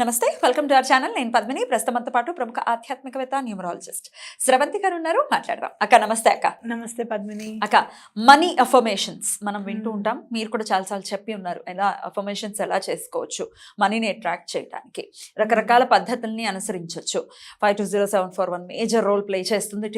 నమస్తే welcome to our channel. నేను పద్మిని. ప్రస్తుతంతో పాటు ప్రముఖ ఆధ్యాత్మికవేత్త న్యూమరాలజిస్ట్ స్రవంతి గారు ఉన్నారు. మాట్లాడదాం. అక్క నమస్తే అక్క. నమస్తే పద్మిని. అక్క మనీ అఫర్మేషన్స్ మనం వింటూ. ఉంటాం. మీరు కూడా చాలాసార్లు చెప్పి ఉన్నారు. ఎలా అఫర్మేషన్స్ ఎలా చేసుకోవచ్చు? మనీని అట్రాక్ట్ చేయడానికి రకరకాల పద్ధతుల్ని అనుసరించవచ్చు five two zero seven four one major role play చేస్తుంది.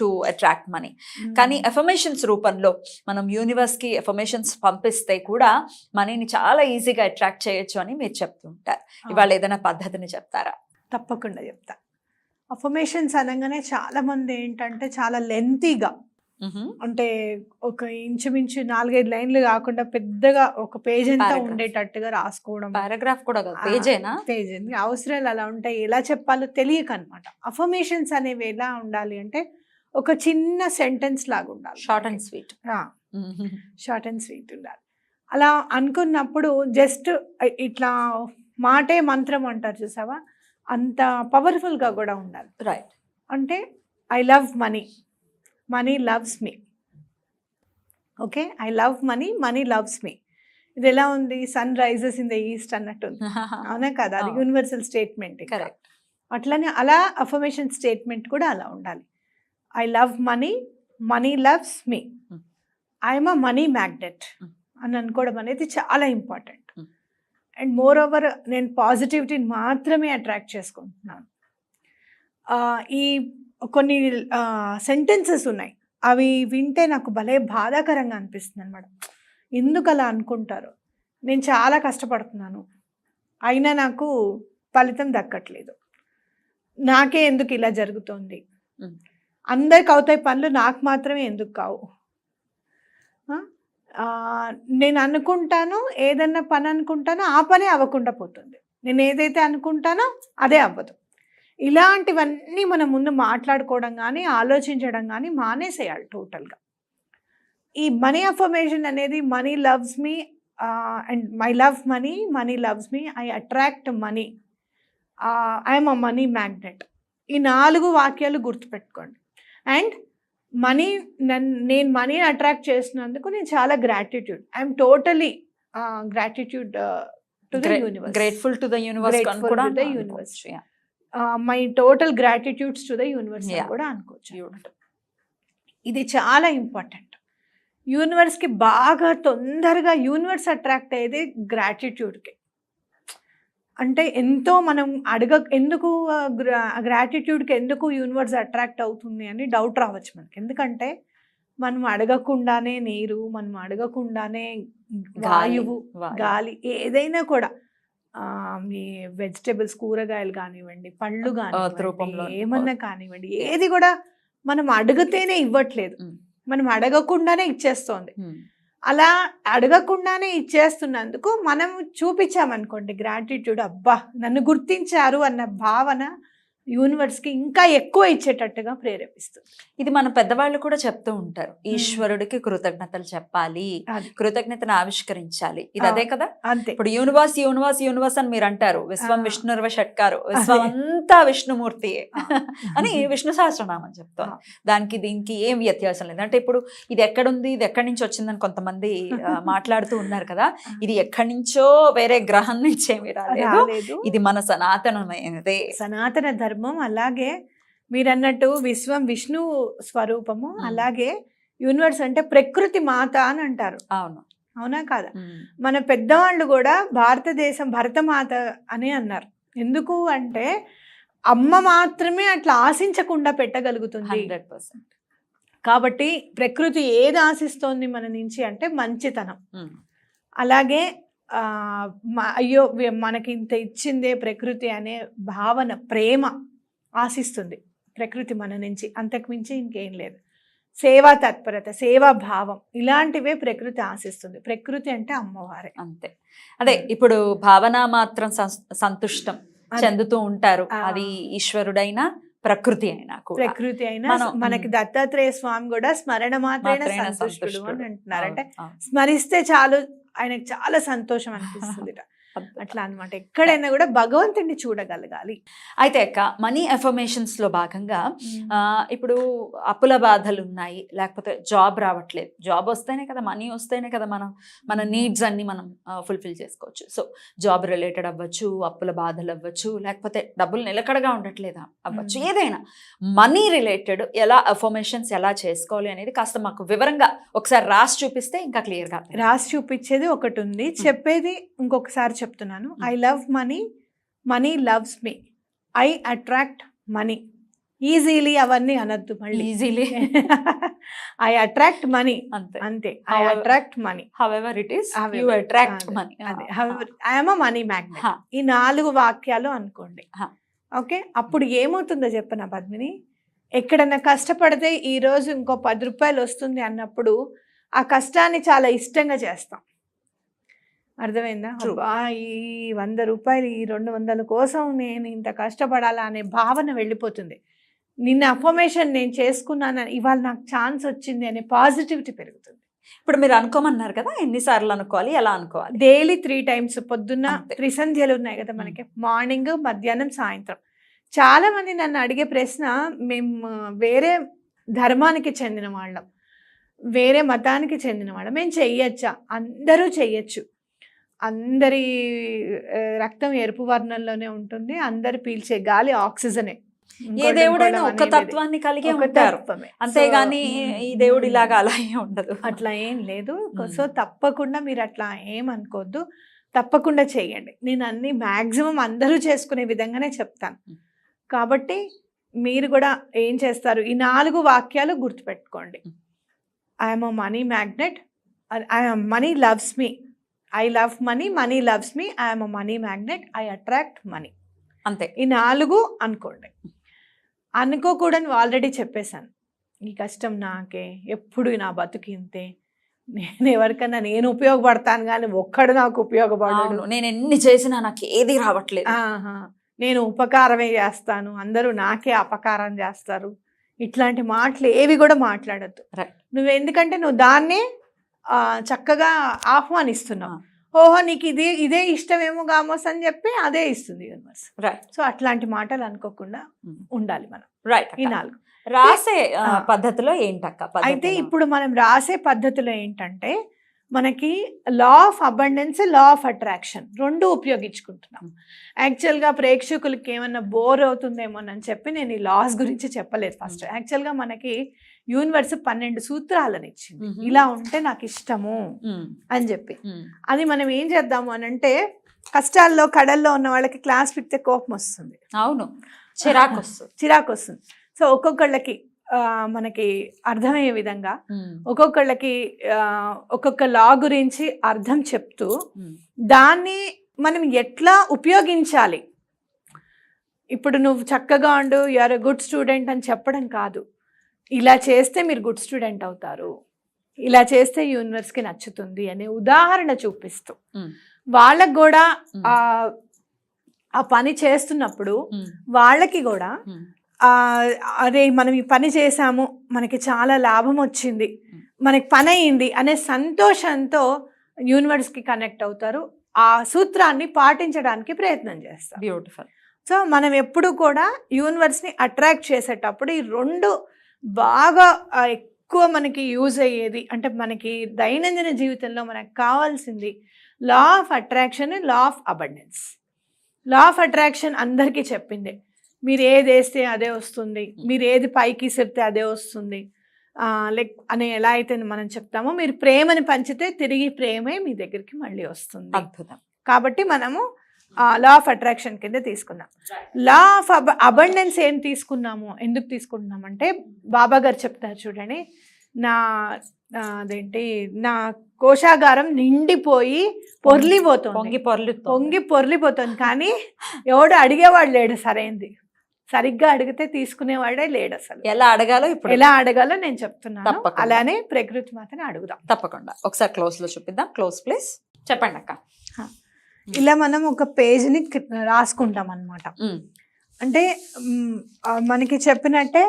టు అట్రాక్ట్ మనీ కానీ ఎఫర్మేషన్స్ రూపంలో మనం యూనివర్స్కి ఎఫర్మేషన్స్ పంపిస్తే కూడా మనీని చాలా ఈజీగా అట్రాక్ట్ చేయొచ్చు అని మీరు చెప్తూ ఉంటారు. ఇవాళ ఏదైనా పద్ధతిని చెప్తారా? తప్పకుండా చెప్తా. అఫర్మేషన్స్ అనగానే చాలా మంది ఏంటంటే చాలా లెంతీగా అంటే ఒక ఇంచుమించు నాలుగైదు లైన్లు కాకుండా పెద్దగా ఒక పేజ్ అంతా. ఉండేటట్టుగా రాసుకోవడం. పారాగ్రాఫ్ కూడా పేజేనా పేజ్ అవసరాలు అలా ఉంటాయి ఎలా చెప్పాలో తెలియక అనమాట అఫర్మేషన్స్ అనేవి ఎలా ఉండాలి అంటే ఒక చిన్న సెంటెన్స్ లాగా ఉండాలి short and sweet short and sweet ఉండాలి. అలా అనుకున్నప్పుడు జస్ట్ ఇట్లా మాటే మంత్రం అంటారు చూసావా? అంత పవర్ఫుల్గా కూడా ఉండాలి. రైట్ అంటే I love money money loves me okay I love money money loves me ఇది ఎలా ఉంది? Sun rises in the east అన్నట్టు ఉంది అవునా కదా? అది. యూనివర్సల్ స్టేట్మెంట్ కరెక్ట్ అట్లనే అలా అఫర్మేషన్ స్టేట్మెంట్ కూడా అలా ఉండాలి. I love money money loves me Hmm. I'm a money magnet Hmm. అని అనుకోవడం అనేది చాలా important Hmm. And moreover నేను పాజిటివిటీని మాత్రమే అట్రాక్ట్ చేసుకుంటున్నాను. ఈ కొన్ని సెంటెన్సెస్ ఉన్నాయి. అవి వింటే నాకు భలే బాధాకరంగా అనిపిస్తుంది అనమాట ఎందుకు అలా అనుకుంటారు? నేను చాలా కష్టపడుతున్నాను. అయినా నాకు ఫలితం దక్కట్లేదు. నాకే ఎందుకు ఇలా జరుగుతోంది? Mm. అందరికి అవుతాయి పనులు నాకు మాత్రమే ఎందుకు కావు. నేను అనుకుంటాను ఏదన్నా పని అనుకుంటానో ఆ పనే అవ్వకుండా పోతుంది. నేను ఏదైతే అనుకుంటానో అదే అవ్వదు. ఇలాంటివన్నీ మనం ముందు మాట్లాడుకోవడం కానీ ఆలోచించడం కానీ మానేసేయాలి టోటల్గా. ఈ మనీ అఫర్మేషన్ అనేది money loves me and my love money money loves me I attract money. I'm a money magnet. ఈ నాలుగు వాక్యాలు గుర్తుపెట్టుకోండి. అండ్ మనీ నన్ను నేను మనీని అట్రాక్ట్ చేసినందుకు నేను చాలా gratitude I'm totally gratitude to the universe grateful to the universe కూడా universe. Yeah. My total gratitudes to the universe. కూడా అనుకోవచ్చు. ఇది చాలా ఇంపార్టెంట్ యూనివర్స్కి బాగా తొందరగా యూనివర్స్ అట్రాక్ట్ అయ్యేది గ్రాటిట్యూడ్కి అంటే ఎంతో మనం అడగ ఎందుకు గ్రాటిట్యూడ్కి ఎందుకు యూనివర్స్ అట్రాక్ట్ అవుతుంది అని డౌట్ రావచ్చు మనకి ఎందుకంటే మనం అడగకుండానే నీరు మనం అడగకుండానే వాయువు వాయు. గాలి ఏదైనా కూడా మీ వెజిటేబుల్స్ కూరగాయలు కానివ్వండి పళ్ళు రూపంలో. కానివ్వండి ఏమన్నా కానివ్వండి ఏది కూడా మనం అడిగితేనే ఇవ్వట్లేదు. మనం అడగకుండానే ఇచ్చేస్తోంది. అలా అడగకుండానే ఇచ్చేస్తున్నందుకు మనం చూపించామనుకోండి గ్రాటిట్యూడ్ అబ్బా నన్ను గుర్తించారు అన్న భావన యూనివర్స్కి ఇంకా ఎక్కువ ఇచ్చేటట్టుగా ప్రేరేపిస్తుంది. ఇది మన పెద్దవాళ్ళు కూడా చెప్తూ ఉంటారు. ఈశ్వరుడికి కృతజ్ఞతలు చెప్పాలి. కృతజ్ఞతను ఆవిష్కరించాలి. ఇది. అదే కదా అంతే. ఇప్పుడు యూనివర్స్ యూనివర్స్ యూనివర్స్ అని మీరు అంటారు విశ్వం. విష్ణుర్వ షట్కారు. విశ్వం అంతా విష్ణుమూర్తియే. అని విష్ణు సహస్రనామం చెప్తాను దానికి దీనికి ఏం వ్యత్యాసం లేదు. అంటే ఇప్పుడు ఇది ఎక్కడుంది ఇది ఎక్కడి నుంచి వచ్చిందని కొంతమంది మాట్లాడుతూ ఉన్నారు కదా. ఇది ఎక్కడి నుంచో వేరే గ్రహం నుంచి ఏమి రాలేదు. ఇది మన సనాతనమైనదే. సనాతన ధర్మం అలాగే మీరు అన్నట్టు విశ్వం విష్ణు స్వరూపము. అలాగే యూనివర్స్ అంటే ప్రకృతి మాత అని అంటారు. అవును. అవునా కాదా. మన పెద్దవాళ్ళు కూడా భారతదేశం భరతమాత అని అన్నారు. ఎందుకు అంటే అమ్మ మాత్రమే అట్లా ఆశించకుండా పెట్టగలుగుతుంది. Hundred percent. కాబట్టి ప్రకృతి ఏది ఆశిస్తోంది మన నుంచి అంటే మంచితనం. అలాగే అయ్యో మనకి ఇంత ఇచ్చిందే ప్రకృతి అనే భావన ప్రేమ. ఆశిస్తుంది ప్రకృతి మన నుంచి. అంతకుమించి ఇంకేం లేదు. సేవా తత్పరత సేవా భావం ఇలాంటివే ప్రకృతి ఆశిస్తుంది. ప్రకృతి అంటే అమ్మవారే. అంతే. అదే ఇప్పుడు భావన మాత్రం సంతుష్టం. చెందుతూ ఉంటారు. అది ఈశ్వరుడైనా ప్రకృతి అయినా ప్రకృతి అయినా మనం- మనకి దత్తాత్రేయ స్వామి కూడా స్మరణ మాత్రమే సంతుష్టుడు అని. అంటున్నారు. అంటే. స్మరిస్తే చాలు ఆయనకు చాలా సంతోషం అనిపిస్తుంది అట్లా అన్నమాట. ఎక్కడైనా కూడా భగవంతుడిని చూడగలగాలి. అయితే అక్క మనీ ఎఫర్మేషన్స్లో భాగంగా ఆ, ఇప్పుడు అప్పుల బాధలు ఉన్నాయి లేకపోతే జాబ్ రావట్లేదు. జాబ్ వస్తేనే కదా మనీ వస్తేనే కదా మనం మన నీడ్స్ అన్ని మనం ఫుల్ఫిల్ చేసుకోవచ్చు. సో జాబ్ రిలేటెడ్ అవ్వచ్చు అప్పుల బాధలు అవ్వచ్చు లేకపోతే డబ్బులు నిలకడగా ఉండట్లేదా? అవ్వచ్చు. Mm. ఏదైనా. మనీ రిలేటెడ్ ఎలా అఫర్మేషన్స్ ఎలా చేసుకోవాలి అనేది కాస్త మాకు వివరంగా ఒకసారి రాసి చూపిస్తే ఇంకా క్లియర్గా రాసి చూపించేది ఒకటి ఉంది. చెప్పేది ఇంకొకసారి చెప్తున్నాను. I love money money loves me I attract money easily అవన్నీ అనద్దు మళ్ళీ. ఈజీలీ ఐ అట్రాక్ట్ మనీ అంతే. అంతే. I attract money however it is you attract money అదే ఐఎమ్ మనీ మ్యాగ్నెట్. ఈ నాలుగు వాక్యాలు అనుకోండి. ఓకే? అప్పుడు ఏమవుతుందో చెప్పనా పద్మిని? ఎక్కడన్నా కష్టపడితే ఈ రోజు ఇంకో పది రూపాయలు వస్తుంది అన్నప్పుడు ఆ కష్టాన్ని చాలా ఇష్టంగా చేస్తాం. అర్థమైందా. అబ్బా! ఈ వంద రూపాయలు ఈ రెండు వందల కోసం నేను ఇంత కష్టపడాలా అనే భావన వెళ్ళిపోతుంది. నిన్న అఫర్మేషన్ నేను చేసుకున్నాను ఇవాళ నాకు ఛాన్స్ వచ్చింది అనే పాజిటివిటీ పెరుగుతుంది. ఇప్పుడు మీరు అనుకోమన్నారు కదా ఎన్నిసార్లు అనుకోవాలి ఎలా అనుకోవాలి? డైలీ త్రీ టైమ్స్ పొద్దున్న. త్రిసంధ్యలు ఉన్నాయి కదా మనకి మార్నింగ్ మధ్యాహ్నం సాయంత్రం. చాలా మంది నన్ను అడిగే ప్రశ్న మేము వేరే ధర్మానికి చెందిన వాళ్ళం వేరే మతానికి చెందిన వాళ్ళం. మేము చెయ్యొచ్చా? అందరూ చెయ్యొచ్చు. అందరి రక్తం ఎరుపు వర్ణంలోనే ఉంటుంది. అందరు పీల్చే గాలి ఆక్సిజనే. ఏ దేవుడైనా అనేది తత్వాన్ని కలిగే ఒక ఉంటారు. అంతేగాని ఈ దేవుడు ఇలాగా అలా ఉండదు. అట్లా ఏం లేదు. సో తప్పకుండా మీరు అట్లా ఏం అనుకోవద్దు తప్పకుండా చేయండి. నేను అన్ని మ్యాక్సిమం అందరూ చేసుకునే విధంగానే చెప్తాను. కాబట్టి మీరు కూడా ఏం చేస్తారు? ఈ నాలుగు వాక్యాలు గుర్తుపెట్టుకోండి. I'm a money magnet. I money loves me. I love money money loves me I'm money magnet I attract money అంతే. ఈ నాలుగు అనుకోండి. అనుకోకూడని ఆల్రెడీ చెప్పేశాను. ఈ కష్టం నాకే ఎప్పుడు నా బతుకు ఇంతే? నేను ఎవరికన్నా నేను ఉపయోగపడతాను కానీ ఒక్కడు నాకు ఉపయోగపడడు. అవును నేను ఎన్ని చేసినా నాకు ఏది రావట్లేదు. నేను ఉపకారమే చేస్తాను అందరూ నాకే అపకారం చేస్తారు. ఇట్లాంటి మాటలు ఏవి కూడా మాట్లాడద్దు. నువ్వు ఎందుకంటే నువ్వు దాన్నే చక్కగా ఆహ్వానిస్తున్నావు ఆ. ఓహో నీకు ఇదే ఇదే ఇష్టమేమో గామోస్ అని చెప్పి అదే ఇస్తుంది యూనివర్స్. రైట్ సో అట్లాంటి మాటలు అనుకోకుండా ఉండాలి మనం. రైట్ ఈ నాలుగు. రాసే. పద్ధతిలో ఏంటక్క? అయితే? ఇప్పుడు మనం రాసే పద్ధతిలో ఏంటంటే మనకి law of abundance law of attraction రెండు ఉపయోగించుకుంటున్నాం. యాక్చువల్గా ప్రేక్షకులకి ఏమన్నా బోర్ అవుతుందేమోనని చెప్పి నేను ఈ లాస్ గురించి చెప్పలేదు ఫస్ట్. యాక్చువల్గా మనకి యూనివర్స్ పన్నెండు సూత్రాలను ఇచ్చింది. ఇలా ఉంటే నాకు ఇష్టము అని చెప్పి. అది మనం ఏం చేద్దాము అని అంటే కష్టాల్లో కడల్లో ఉన్న వాళ్ళకి క్లాస్ పిక్తే కోపం వస్తుంది. అవును. చిరాకు వస్తుంది. చిరాకు వస్తుంది. సో ఒక్కొక్కళ్ళకి మనకి అర్థమయ్యే విధంగా ఒక్కొక్కళ్ళకి ఒక్కొక్క లా గురించి అర్థం చెప్తూ దాన్ని మనం ఎట్లా ఉపయోగించాలి? ఇప్పుడు నువ్వు చక్కగా ఉండు ఆర్ గుడ్ స్టూడెంట్ అని చెప్పడం కాదు. ఇలా చేస్తే మీరు గుడ్ స్టూడెంట్ అవుతారు. ఇలా చేస్తే యూనివర్స్కి నచ్చుతుంది అనే ఉదాహరణ చూపిస్తూ. వాళ్ళకు కూడా ఆ పని చేస్తున్నప్పుడు వాళ్ళకి కూడా అరే మనం ఈ పని చేసాము మనకి చాలా లాభం వచ్చింది. మనకి పని అయింది అనే సంతోషంతో యూనివర్స్కి కనెక్ట్ అవుతారు. ఆ సూత్రాన్ని పాటించడానికి ప్రయత్నం చేస్తారు. బ్యూటిఫుల్ సో మనం ఎప్పుడు కూడా యూనివర్స్ని అట్రాక్ట్ చేసేటప్పుడు ఈ రెండు బాగా ఎక్కువ మనకి యూజ్ అయ్యేది అంటే మనకి దైనందిన జీవితంలో మనకు కావాల్సింది law of attraction law of abundance. Law of attraction అందరికీ చెప్పింది. మీరు ఏది వేస్తే అదే వస్తుంది మీరు ఏది పైకి ఇసిరితే అదే వస్తుంది. లైక్ అని ఎలా అయితే మనం చెప్తామో మీరు ప్రేమని పంచితే తిరిగి ప్రేమే మీ దగ్గరికి మళ్ళీ వస్తుంది. అద్భుతం. కాబట్టి మనము లా ఆఫ్ అట్రాక్షన్ కింద తీసుకున్నాం లా ఆఫ్ అబ అబండెన్స్ ఏం తీసుకున్నాము? ఎందుకు తీసుకుంటున్నాం అంటే బాబా గారు చెప్తారు చూడండి నా అదేంటి నా కోశాగారం నిండిపోయి పొర్లిపోతుంది. పొంగి పొర్లు పొంగి పొర్లిపోతుంది. కానీ ఎవడు అడిగేవాడు లేడు సరైంది. సరిగ్గా అడిగితే తీసుకునేవాడే లేడు అసలు. ఎలా అడగాలో ఇప్పుడు. ఎలా అడగాలో నేను చెప్తున్నాను. అలానే ప్రకృతి మాతని అడుగుదాం. తప్పకుండా. ఒకసారి క్లోజ్లో చూపిద్దాం. క్లోజ్ ప్లీజ్ చెప్పండి అక్క ఇలా మనం ఒక పేజ్ని రాసుకుంటాం అనమాట ఉమ్, అంటే మనకి చెప్పినట్టే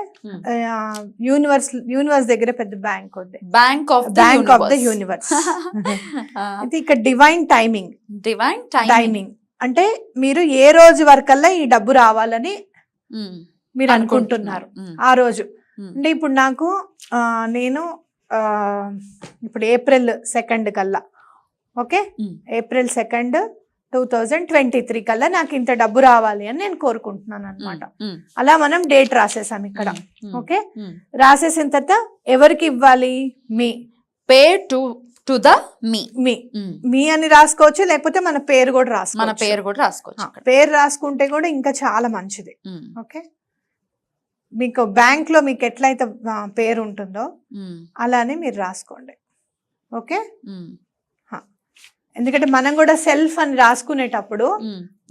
యూనివర్స్ యూనివర్స్ దగ్గర పెద్ద బ్యాంక్ ఉంది. Bank of bank of the universe అయితే ఇక్కడ డివైన్ టైమింగ్ డివైన్ టైమింగ్ అంటే మీరు ఏ రోజు వరకల్లా ఈ డబ్బు రావాలని మీరు అనుకుంటున్నారు. ఆ రోజు. అంటే ఇప్పుడు నాకు నేను ఇప్పుడు ఏప్రిల్ సెకండ్ కల్లా. Okay. April second two thousand twenty three కల్లా నాకు ఇంత డబ్బు రావాలి అని నేను కోరుకుంటున్నాను అనమాట అలా మనం డేట్ రాసేసాం ఇక్కడ. ఓకే? రాసేసిన తర్వాత ఎవరికి ఇవ్వాలి? Me. Pay to to the me. Me. Me అని రాసుకోవచ్చు లేకపోతే మన పేరు కూడా మన రాసుకోవచ్చు పేరు కూడా రాసుకోవచ్చు. పేరు రాసుకుంటే కూడా ఇంకా చాలా మంచిది. ఓకే? మీకు బ్యాంక్లో మీకు ఎట్లయితే పేరు ఉంటుందో అలానే మీరు రాసుకోండి. ఓకే? ఎందుకంటే మనం కూడా సెల్ఫ్ అని రాసుకునేటప్పుడు.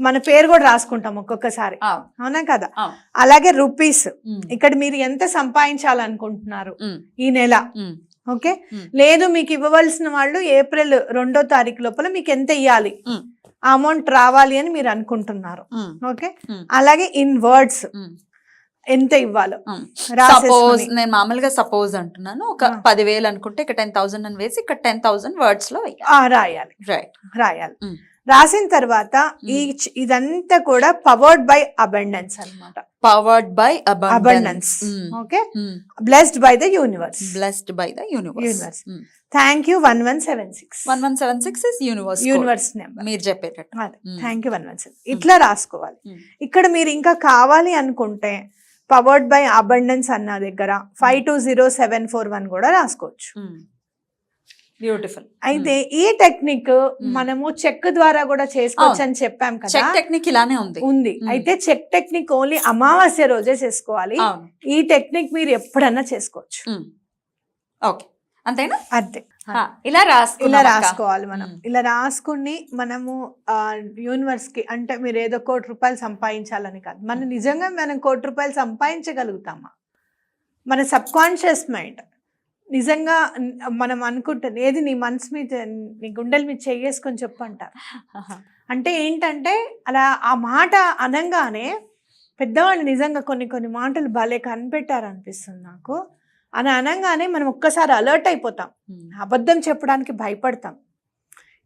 మన పేరు కూడా రాసుకుంటాం ఒక్కొక్కసారి. అవును, కదా. అలాగే రూపీస్. ఇక్కడ మీరు ఎంత సంపాదించాలనుకుంటున్నారు ఈ నెల? ఓకే. లేదు మీకు ఇవ్వవలసిన వాళ్ళు ఏప్రిల్ రెండో తారీఖు లోపల మీకు ఎంత ఇవ్వాలి అమౌంట్ రావాలి అని మీరు అనుకుంటున్నారు. ఓకే. అలాగే ఇన్ వర్డ్స్. ఎంత ఇవ్వాలో. సపోజ్ నేను మామూలుగా సపోజ్ అంటున్నాను ఒక. పదివేలు అనుకుంటే ఇక్కడ టెన్ థౌసండ్ అని వేసి ఇక్కడ టెన్ థౌసండ్ వర్డ్స్లో రాయాలి. రైట్ రాయాలి. రాసిన తర్వాత ఈ ఇదంతా కూడా పవర్డ్ బై అబండెన్స్ అన్నమాట. Powered by abundance okay blessed by the universe blessed by the universe Universe. Thank you one one seven six one one seven six is universe universe number మీరు చెప్పేటట్టు. Thank you one one seven ఇట్లా రాసుకోవాలి. ఇక్కడ మీరు ఇంకా కావాలి అనుకుంటే powered by abundance అన్న దగ్గర five two zero seven four one కూడా రాసుకోవచ్చు. బ్యూటిఫుల్ అయితే ఈ టెక్నిక్ మనము చెక్ ద్వారా కూడా చేసుకోవచ్చు అని చెప్పాం కదా? చెక్ టెక్నిక్ ఇలానే ఉంది. ఉంది. అయితే చెక్ టెక్నిక్ ఓన్లీ అమావాస్య రోజే చేసుకోవాలి. ఈ టెక్నిక్ మీరు ఎప్పుడన్నా చేసుకోవచ్చు. ఓకే అంతేనా? అంతే. ఇలా రాసుకున్నాం ఇలా. రాసుకోవాలి మనం. ఇలా రాసుకుని మనము యూనివర్స్కి అంటే మీరు ఏదో కోటి రూపాయలు సంపాదించాలని కాదు. మనం నిజంగా మనం కోటి రూపాయలు సంపాదించగలుగుతామా? మన సబ్ కాన్షియస్ మైండ్. నిజంగా మనం అనుకుంటుంది ఏది నీ మనసు మీద నీ గుండెల మీద చెయ్యేసుకొని చెప్పు అంటారు అంటే ఏంటంటే అలా ఆ మాట అనంగానే పెద్దవాళ్ళు నిజంగా కొన్ని కొన్ని మాటలు భలే కనిపెట్టారు అనిపిస్తుంది నాకు. అని అనగానే మనం ఒక్కసారి అలర్ట్ అయిపోతాం. అబద్ధం చెప్పడానికి భయపడతాం.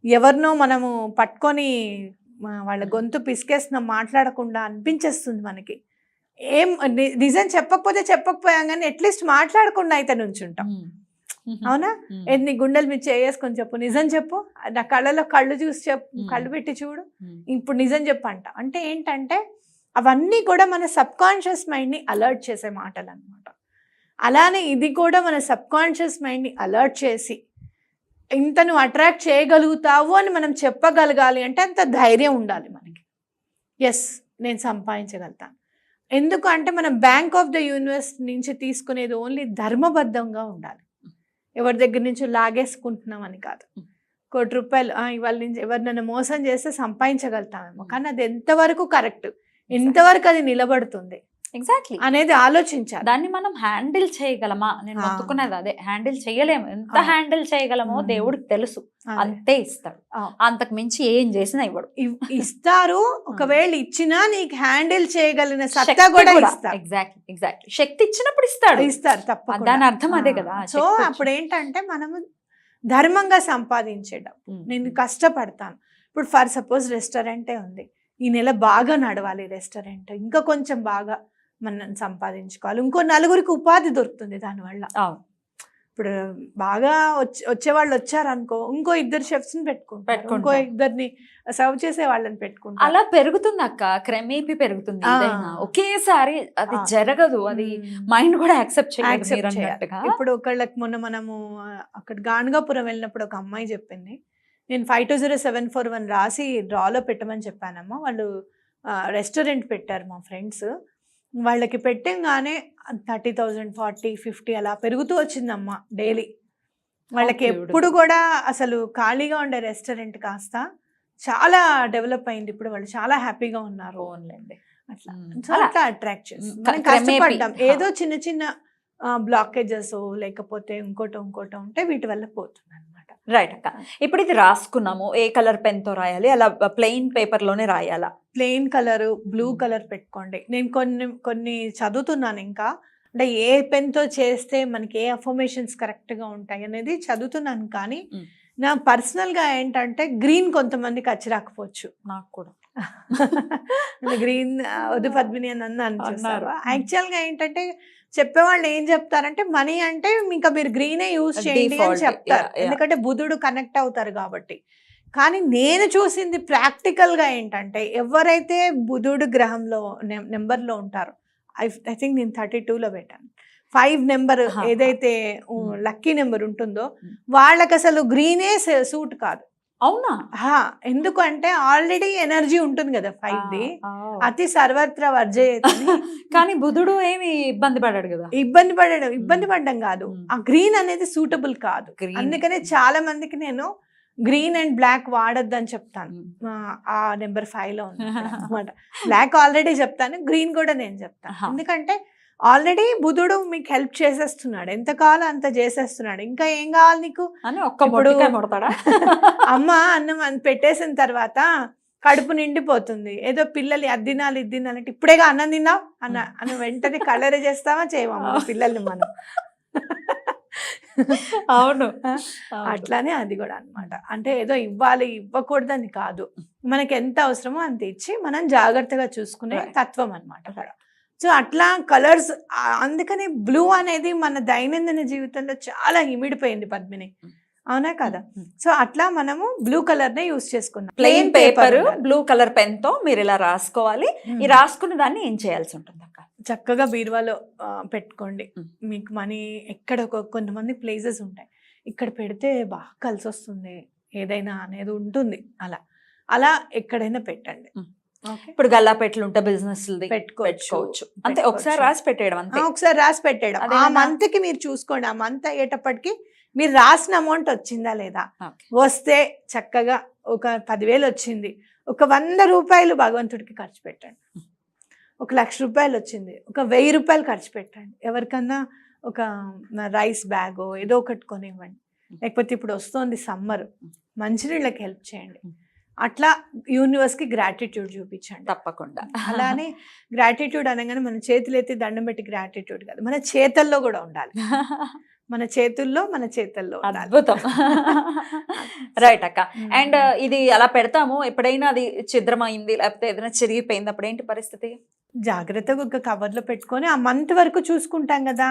ఎవరినో మనము పట్టుకొని మ- వాళ్ళ గొంతు పిసికేసిన మాట్లాడకుండా అనిపించేస్తుంది మనకి. ఏం నిజం చెప్పకపోతే చెప్పకపోయాం కానీ అట్లీస్ట్ మాట్లాడకుండా అయితే నుంచుంటాం. అవునా? ఉమ్, ఏది నీ గుండెలు మీద చేసుకొని చెప్పు. నిజం చెప్పు. నా కళ్ళలో కళ్ళు చూసి చెప్పు. కళ్ళు పెట్టి చూడు. ఇప్పుడు నిజం చెప్పు అంట అంటే ఏంటంటే అవన్నీ కూడా మన సబ్ కాన్షియస్ మైండ్ని అలర్ట్ చేసే మాటలు అనమాట అలానే ఇది కూడా మన సబ్ కాన్షియస్ మైండ్ని అలర్ట్ చేసి ఇంత నువ్వు అట్రాక్ట్ చేయగలుగుతావు అని మనం చెప్పగలగాలి అంటే అంత ధైర్యం ఉండాలి మనకి. ఎస్ నేను సంపాదించగలుగుతాను. ఎందుకు అంటే మనం బ్యాంక్ ఆఫ్ ద యూనివర్స్ నుంచి తీసుకునేది ఓన్లీ ధర్మబద్ధంగా ఉండాలి. ఎవరి దగ్గర నుంచి లాగేసుకుంటున్నామని కాదు. కోటి రూపాయలు ఇవాళ నుంచి ఎవరు నన్ను మోసం చేస్తే సంపాదించగలుగుతామేమో. కానీ అది ఎంతవరకు కరెక్ట్? ఎంతవరకు అది నిలబడుతుంది. ఎగ్జాక్ట్లీ అనేది ఆలోచించాలి. దాన్ని మనం హ్యాండిల్ చేయగలమా? నేను ఆ. మొత్తుకునేది అదే. హ్యాండిల్ చేయలేము. ఎంత. హ్యాండిల్ చేయగలమో. దేవుడికి తెలుసు. అంతే ఇస్తాడు. అంతకు మించి ఏం చేసినా ఇవ్వడు. ఇవ్- ఇస్తారు. ఒకవేళ ఇచ్చినా నీకు హ్యాండిల్ చేయగలిగిన సత్తా కూడా ఇస్తారు. ఎగ్జాక్ట్లీ ఎగ్జాక్ట్లీ శక్తి ఇచ్చినప్పుడు ఇస్తాడు. ఇస్తారు తప్పకుండా. దాని అర్థం అదే కదా. సో అప్పుడు ఏంటంటే మనము ధర్మంగా సంపాదించేటం ఉమ్, నేను కష్టపడతాను. ఇప్పుడు ఫర్ సపోజ్ రెస్టారెంటే ఉంది. ఈ నెల బాగా నడవాలి రెస్టారెంట్. ఇంకా కొంచెం బాగా మనం సంపాదించుకోవాలి. ఇంకో నలుగురికి ఉపాధి దొరుకుతుంది దానివల్ల. ఇప్పుడు బాగా వచ్చి వచ్చేవాళ్ళు వచ్చారనుకో ఇంకో ఇద్దరు షెఫ్స్ని పెట్టుకుంటారు. ఇంకో. ఇద్దరిని సర్వ్ చేసే వాళ్ళని పెట్టుకుంటారు. అలా పెరుగుతుంది అక్క. క్రమేపీ పెరుగుతుంది ఒకేసారి అది. జరగదు. అది. మైండ్ కూడా యాక్సెప్ట్ చేయాలి. ఇప్పుడు ఒకళ్ళకి మొన్న మనము అక్కడ గాణగాపురం వెళ్ళినప్పుడు ఒక అమ్మాయి చెప్పింది. నేను five two zero seven four one రాసి డ్రాలో పెట్టమని చెప్పానమ్మా. వాళ్ళు రెస్టారెంట్ పెట్టారు మా ఫ్రెండ్స్ వాళ్ళకి పెట్టంగానే థర్టీ థౌజండ్ ఫార్టీ ఫిఫ్టీ అలా పెరుగుతూ వచ్చిందమ్మా డైలీ వాళ్ళకి. ఎప్పుడు కూడా అసలు ఖాళీగా ఉండే రెస్టారెంట్ కాస్త చాలా డెవలప్ అయింది ఇప్పుడు వాళ్ళు చాలా హ్యాపీగా ఉన్నారు అవునులేండి. అట్లా. అట్లా అట్రాక్ట్. కష్టపడ్డాం. ఏదో చిన్న చిన్న బ్లాకేజెస్ లేకపోతే ఇంకోటో ఇంకోటో ఉంటే వీటి వల్ల పోతుంది రైట్ అక్క. ఇప్పుడు ఇది రాసుకున్నాము. ఏ కలర్ పెన్తో రాయాలి? అలా ప్లెయిన్ పేపర్లోనే రాయాలా? Plain colour blue Hmm. Colour పెట్టుకోండి. నేను కొన్ని కొన్ని చదువుతున్నాను ఇంకా. అంటే ఏ పెన్తో చేస్తే మనకి ఏ అఫర్మేషన్స్ కరెక్ట్గా ఉంటాయి అనేది చదువుతున్నాను కానీ Hmm. నా పర్సనల్గా ఏంటంటే గ్రీన్ కొంతమందికి వచ్చి రాకపోవచ్చు. నాకు కూడా. గ్రీన్ వద్దు పద్మిని అని అన్నారు. యాక్చువల్గా ఏంటంటే చెప్పేవాళ్ళు ఏం చెప్తారంటే మనీ అంటే ఇంకా మీరు గ్రీనే యూజ్ చేయండి అని చెప్తారు. ఎందుకంటే బుధుడు కనెక్ట్ అవుతారు కాబట్టి కానీ నేను చూసింది practical గా ఏంటంటే ఎవరైతే బుధుడు గ్రహంలో నెంబర్లో ఉంటారో ఐ ఐ థింక్ నేను థర్టీ టూలో పెట్టాను ఫైవ్ నెంబర్. ఏదైతే. లక్కీ నెంబర్ ఉంటుందో. వాళ్ళకి అసలు గ్రీనే సూట్ కాదు అవునా హా, ఎందుకంటే ఆల్రెడీ ఎనర్జీ ఉంటుంది కదా ఫైవ్ ది. అతి సర్వత్ర వర్జయతని కానీ బుధుడు ఏమి ఇబ్బంది పడాడు కదా ఇబ్బంది పడడం ఇబ్బంది పడడం కాదు. ఆ గ్రీన్ అనేది సూటబుల్ కాదు. అందుకనే చాలా మందికి నేను గ్రీన్ అండ్ బ్లాక్ వాడొద్దని చెప్తాను. ఆ- నెంబర్ ఫైవ్లో ఉంది అనమాట బ్లాక్ ఆల్రెడీ చెప్తాను గ్రీన్ కూడా నేను చెప్తాను. ఎందుకంటే ఆల్రెడీ బుధుడు మీకు హెల్ప్ చేసేస్తున్నాడు. ఎంత కావాలో అంత చేసేస్తున్నాడు. ఇంకా ఏం కావాలి నీకు? అని ఒక్క అమ్మ అన్నం అని పెట్టేసిన తర్వాత కడుపు నిండిపోతుంది. ఏదో పిల్లలు అది తినాలి ఇది తినాలి అంటే ఇప్పుడేగా అన్నం తిన్నావు? అన్న అన్న వెంటనే కలర్ చేస్తామా చేయమా మన పిల్లల్ని మనం? అవును. అట్లానే అది కూడా అన్నమాట. అంటే ఏదో ఇవ్వాలి ఇవ్వకూడదని కాదు. మనకి ఎంత అవసరమో అంత ఇచ్చి మనం జాగ్రత్తగా చూసుకునే. తత్వం అనమాట సో అట్లా కలర్స్ అందుకని బ్లూ అనేది మన దైనందిన జీవితంలో చాలా ఇమిడిపోయింది పద్మిని. అవునా కదా? సో అట్లా మనము బ్లూ కలర్ నే యూస్ చేసుకున్నాం ప్లెయిన్ పేపర్. బ్లూ కలర్ పెన్తో మీరు ఇలా రాసుకోవాలి. ఈ రాసుకున్న దాన్ని ఏం చేయాల్సి ఉంటుంది అక్క? చక్కగా బీరువాలో పెట్టుకోండి. మీకు మనీ ఎక్కడ ఒక కొంతమంది ప్లేసెస్ ఉంటాయి. ఇక్కడ పెడితే బాగా కలిసి వస్తుంది ఏదైనా అనేది ఉంటుంది. అలా. అలా ఎక్కడైనా పెట్టండి. ఇప్పుడు గల్లాపెట్లు ఉంటే బిజినెస్ పెట్టుకోవచ్చు. అంతే. ఒకసారి రాసి పెట్టేయడం అంతే. ఒకసారి రాసి పెట్టేయడం. ఆ? మంత్కి మీరు చూసుకోండి ఆ మంత్ అయ్యేటప్పటికి మీరు రాసిన అమౌంట్ వచ్చిందా లేదా. వస్తే చక్కగా ఒక పదివేలు వచ్చింది. ఒక వంద రూపాయలు భగవంతుడికి ఖర్చు పెట్టండి. ఒక లక్ష రూపాయలు వచ్చింది. ఒక వెయ్యి రూపాయలు ఖర్చు పెట్టండి. ఎవరికన్నా ఒక రైస్ బ్యాగో ఏదో ఒకటి కొనివ్వండి. లేకపోతే ఇప్పుడు వస్తుంది సమ్మర్. మంచినీళ్ళకి హెల్ప్ చేయండి. అట్లా యూనివర్స్కి గ్రాటిట్యూడ్ చూపించండి. తప్పకుండా. అలానే గ్రాటిట్యూడ్ అనగానే మన చేతులు ఎత్తి దండం పెట్టి గ్రాటిట్యూడ్ కాదు మన చేతల్లో కూడా ఉండాలి. మన చేతుల్లో మన చేతల్లో అద్భుతం. రైట్ అక్క. అండ్ ఇది అలా పెడతాము. ఎప్పుడైనా అది ఛిద్రమైంది లేకపోతే ఏదైనా చిరిగిపోయింది అప్పుడు ఏంటి పరిస్థితి? జాగ్రత్తగా ఒక కవర్లో పెట్టుకొని ఆ మంత్ వరకు చూసుకుంటాం కదా.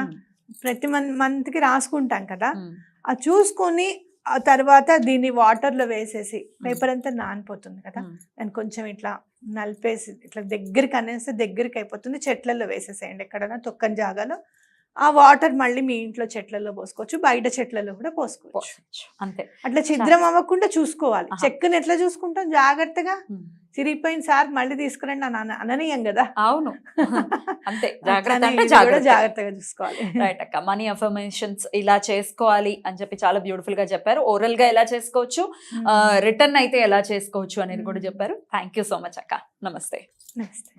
ప్రతి మన్ మంత్కి రాసుకుంటాం కదా. ఆ చూసుకొని ఆ తర్వాత దీన్ని వాటర్లో వేసేసి పేపర్ అంతా నానిపోతుంది కదా. దాన్ని కొంచెం ఇట్లా నలిపేసి ఇట్లా దగ్గరికి అనేస్తే దగ్గరికి అయిపోతుంది. చెట్లలో వేసేసేయండి ఎక్కడైనా తొక్కని జాగాలో. ఆ వాటర్ మళ్ళీ మీ ఇంట్లో చెట్లలో పోసుకోవచ్చు బయట చెట్లలో కూడా పోసుకోవచ్చు. అంతే. అట్లా ఛిద్రం అవ్వకుండా చూసుకోవాలి. చెక్కుని ఎట్లా చూసుకుంటాం? జాగ్రత్తగా. చిరిగిపోయిన సార్ మళ్ళీ తీసుకురండి అని అన- అననీయం కదా. అవును. అంతే. జాగ్రత్త జాగ్రత్తగా చూసుకోవాలి. రైట్ అక్క. మనీ అఫర్మేషన్స్ ఇలా చేసుకోవాలి అని చెప్పి చాలా బ్యూటిఫుల్గా చెప్పారు. ఓరల్గా ఎలా చేసుకోవచ్చు? రిటర్న్ అయితే ఎలా చేసుకోవచ్చు అనేది కూడా చెప్పారు. థ్యాంక్ యూ సో మచ్ అక్క. నమస్తే. నెక్స్ట్